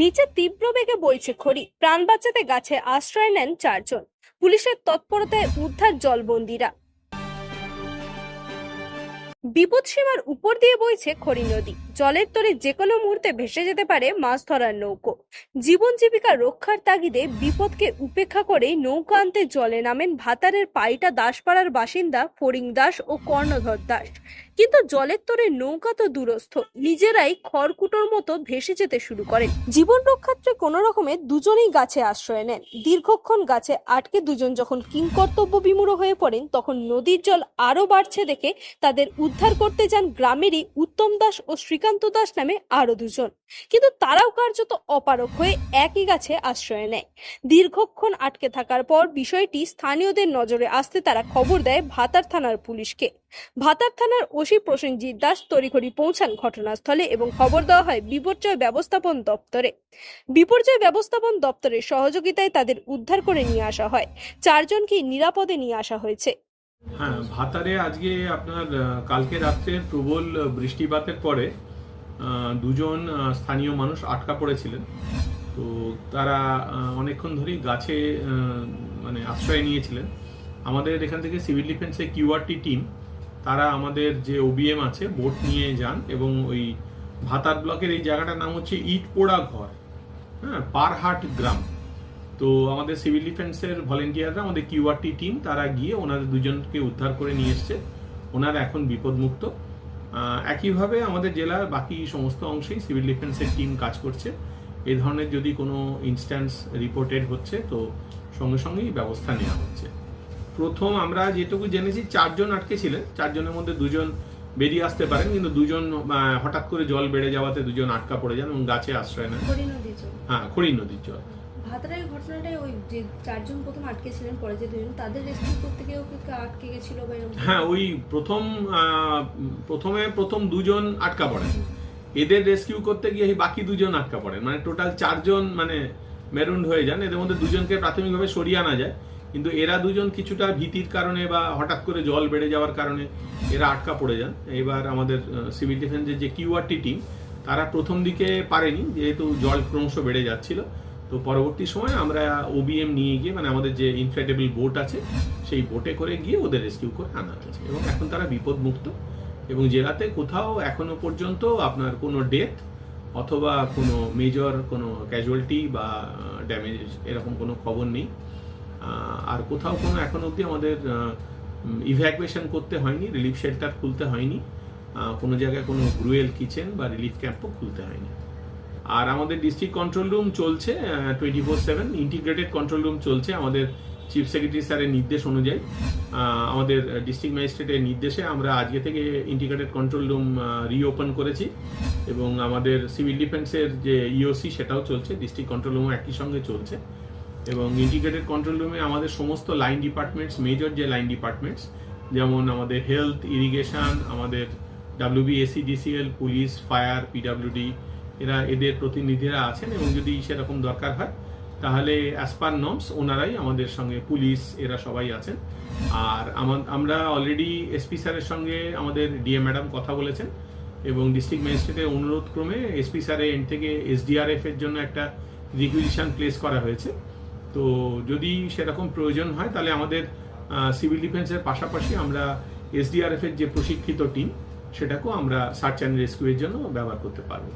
নিচে তীব্র বেগে বইছে খড়ি। প্রাণ বাঁচাতে গাছে আশ্রয় নেন চারজন। পুলিশের তৎপরতায় উদ্ধার জলবন্দীরা। বিপদসীমার উপর দিয়ে বইছে খড়ি নদী। জলের তরে যে কোনো মুহূর্তে ভেসে যেতে পারে মাছ ধরার নৌকো। জীবন জীবিকা রক্ষার তাগিদে বিপদকে উপেক্ষা করেই নৌকা আনতে জলে নামেন ভাতারের পাইটা দাসপাড়ার বাসিন্দা ফরিং দাস ও কর্ণধর দাস। কিন্তু জলের তরে নৌকা তো দূরস্থ। নিজেরাই খড়কুটোর মতো ভেসে যেতে শুরু করেন। জীবন রক্ষার্থে কোনো রকমে দুজনেই গাছে আশ্রয় নেন। দীর্ঘক্ষণ গাছে আটকে দুজন যখন কিংকর্তব্য বিমূঢ় হয়ে পড়েন, তখন নদীর জল আরও বাড়ছে দেখে তাদের উদ্ধার করতে যান গ্রামেরই উত্তম দাস ও শ্রীকান্ত দাস নামে আরও দুজন। কিন্তু তারাও কার্যত অপারক হয়ে একই গাছে আশ্রয় নেয়। দীর্ঘক্ষণ আটকে থাকার পর বিষয়টি স্থানীয়দের নজরে আসতে তারা খবর দেয় ভাতার থানার পুলিশকে। ভাতার থানার ওসি প্রসেনজিৎ দাস তড়িঘড়ি পৌঁছান ঘটনাস্থলে এবং খবর দেওয়া হয় বিপর্যয় ব্যবস্থাপন দপ্তরে। বিপর্যয় ব্যবস্থাপন দপ্তরের সহযোগিতায় তাদের উদ্ধার করে নিয়ে আসা হয়। চারজনকেই নিরাপদে নিয়ে আসা হয়েছে। হ্যাঁ ভাতারে আজকে আপনার কালকে রাত্রে প্রবল বৃষ্টিপাতের পরে দুজন স্থানীয় মানুষ আটকা পড়েছিলেন। তো তারা অনেকক্ষণ ধরেই গাছে মানে আশ্রয় নিয়েছিলেন। আমাদের এখান থেকে সিভিল ডিফেন্সের কিউআরটি টিম তারা আমাদের যে ওবিএম আছে বোট নিয়ে যান এবং ওই ভাতার ব্লকের এই জায়গাটার নাম হচ্ছে ইটপোড়া ঘর হ্যাঁ পারহাট গ্রাম। তো আমাদের সিভিল ডিফেন্সের ভলেন্টিয়াররা, আমাদের কিউআরটি টিম, তারা গিয়ে ওনাদের দুজনকে উদ্ধার করে নিয়ে এসছে। ওনারা এখন বিপদমুক্ত। একইভাবে আমাদের জেলার বাকি সমস্ত অংশেই সিভিল ডিফেন্সের টিম কাজ করছে। এ ধরনের যদি কোনো ইনস্ট্যান্স রিপোর্টেড হচ্ছে, তো সঙ্গে সঙ্গেই ব্যবস্থা নেওয়া হচ্ছে। প্রথম আমরা যেটুকু জেনেছি চারজন আটকে ছিলেন চারজনের মধ্যে দুজন বেরিয়ে আসতে পারেন কিন্তু দুজন হঠাৎ করে জল বেড়ে যাওয়াতে দুজন আটকা পড়ে যান এবং গাছে আশ্রয় নেন। হ্যাঁ খড়ি নদীর জল। ভাতারের ঘটনাটায় ওই যে চারজন প্রথম আটকে ছিলেন পরে যে দুজন তাদের রেস্কিউ করতে গিয়েও কি আটকে গেছিল বা হ্যাঁ ওই প্রথম প্রথমে প্রথম দুজন আটকা পড়েন। এদের রেস্কিউ করতে গিয়ে বাকি দুজন আটকা পড়েন। মানে টোটাল চারজন মানে মেরুন্ড হয়ে যান। এদের মধ্যে দুজনকে প্রাথমিকভাবে সরিয়ে আনা যায়। কিন্তু এরা দুজন কিছুটা ভীতির কারণে বা হঠাৎ করে জল বেড়ে যাওয়ার কারণে এরা আটকা পড়ে যান। এবার আমাদের সিভিল ডিফেন্সের যে কিউআরটি টিম, তারা প্রথম দিকে পারেনি, যেহেতু জল ক্রমশ বেড়ে যাচ্ছিল। তো পরবর্তী সময় আমরা ওবিএম নিয়ে গিয়ে মানে আমাদের যে ইনফ্লেটেবল বোট আছে, সেই বোটে করে গিয়ে ওদের রেস্কিউ করে আনা হয়েছে। এবং এখন তারা বিপদমুক্ত। এবং জেলাতে কোথাও এখনও পর্যন্ত আপনার কোনো ডেথ অথবা কোনো মেজর কোনো ক্যাজুয়ালিটি বা ড্যামেজ এরকম কোনো খবর নেই। আর কোথাও কোনো এখন অবধি আমাদের ইভ্যাকুয়েশন করতে হয়নি রিলিফ শেল্টার খুলতে হয়নি কোনো জায়গায় কোনো গ্রুয়েল কিচেন বা রিলিফ ক্যাম্পও খুলতে হয়নি। আর আমাদের ডিস্ট্রিক্ট কন্ট্রোল রুম চলছে twenty four seven integrated control room চলছে আমাদের চিফ সেক্রেটারি স্যারের নির্দেশ অনুযায়ী। আমাদের ডিস্ট্রিক্ট ম্যাজিস্ট্রেটের নির্দেশে আমরা আজকে থেকে ইন্টিগ্রেটেড কন্ট্রোল রুম রিওপেন করেছি এবং আমাদের সিভিল ডিফেন্সের যে ইওসি সেটাও চলছে ডিস্ট্রিক্ট কন্ট্রোল রুমও একই সঙ্গে চলছে। এবং ইন্টিগ্রেটেড কন্ট্রোল রুমে আমাদের সমস্ত লাইন ডিপার্টমেন্টস মেজর যে লাইন ডিপার্টমেন্টস যেমন আমাদের হেলথ ইরিগেশন আমাদের WBSE DCL police fire PWD এরা এদের প্রতিনিধিরা আছেন এবং যদি সেরকম দরকার হয়, তাহলে অ্যাজ পার ওনারাই আমাদের সঙ্গে পুলিশ এরা সবাই আছেন। আর আমা- আমরা অলরেডি এসপি স্যারের সঙ্গে আমাদের ডিএ ম্যাডাম কথা বলেছেন এবং ডিস্ট্রিক্ট ম্যাজিস্ট্রেটের অনুরোধ ক্রমে এসপি স্যারের এন্ড থেকে এসডিআরএফ এর জন্য একটা রিকুইজিশন প্লেস করা হয়েছে। তো যদি সেরকম প্রয়োজন হয়, তাহলে আমাদের সিভিল ডিফেন্সের পাশাপাশি আমরা এসডিআরএফ এর যে প্রশিক্ষিত টিম, সেটাকেও আমরা সার্চ অ্যান্ড রেস্কিউয়ের জন্য ব্যবহার করতে পারব।